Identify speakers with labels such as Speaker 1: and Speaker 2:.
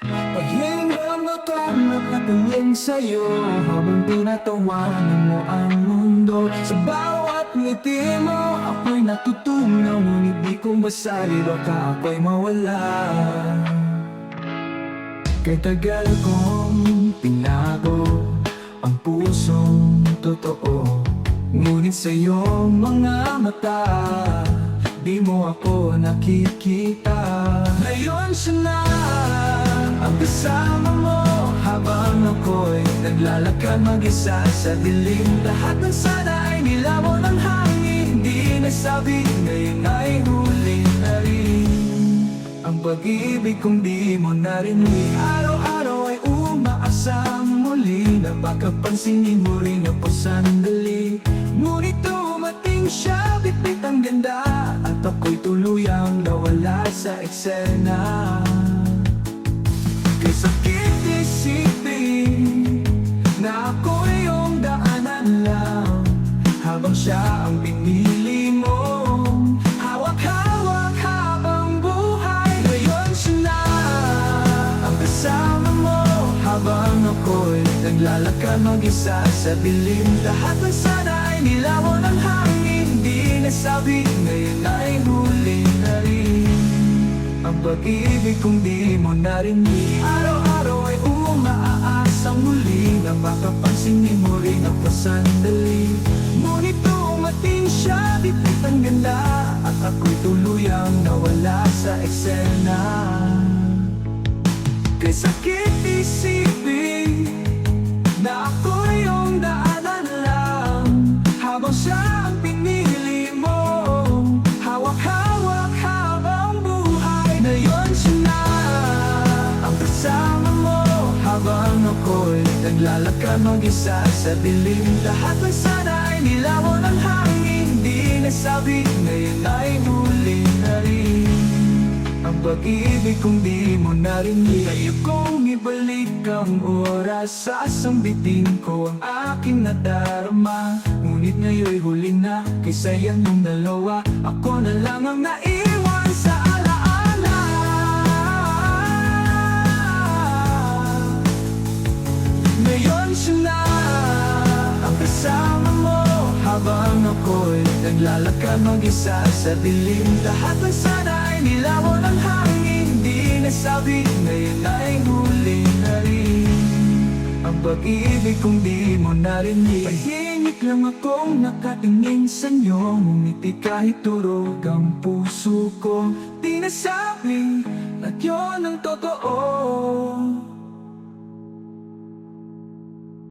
Speaker 1: Paghingang ako nakatingin sa'yo Habang tinatawanan mo ang mundo. Sa bawat ngiti mo ako'y natutunaw Ngunit di ko masali baka ako'y mawala. Kay tagal kong tinago Ang pusong totoo Ngunit sa iyong mga mata Di mo ako nakikita. Ngayon siya na Ang kasama mo Habang ako'y naglalakad mag-isa sa dilim. Lahat ng sana ay nilamon ng hangin Hindi nasabi ngayon ay huli na rin. Ang pag-ibig kung di mo narinig Araw-araw ay umaasang muli Na makapansinin mo rin ako sandali. Ngunit dumating siya, bitbit ang ganda At ako'y tuluyang nawala sa eksena ang pinili mo. Hawak-hawak habang buhay Ngayon siya na Ang kasama mo. Habang ako'y naglalakad mag-isa sa dilim Lahat ng sana ay nilamon ng hangin. Di nasabi ngayon ay huli na rin. Ang pag-ibig kung di mo narinig Araw-araw ay umaaasang muli Na makapansinin mo rin ako sandali nawala sa eksena. Kay sakit isipin Na ako yung daanan lang. Habang siya ang pinili mo Hawak-hawak habang buhay. Ngayon siya na Ang kasama mo. Habang ako'y naglalakad mag-isa sa dilim Lahat ng sana ay nilamon ng hangin. Di nasabi ngayon ay pag-ibig kung di mo narinig. Kayo kong ibalik ang oras Sasambitin ko ang aking nadarama. Ngunit ngayon'y huli na Kaysa yan yung dalawa. Ako na lang ang naiwan sa alaala. Ngayon siya na Ang kasama mo. Habang ako'y naglalakad mag-isa sa dilim Lahat ng sana ay nilamon ng hangin Di nasabi ngayon ay huli na rin. Ang pag-ibig kung di mo narinig Tahimik lang akong nakatingin sa inyo Ngumiti kahit turog ang puso ko. Di nasabi at yun ang totoo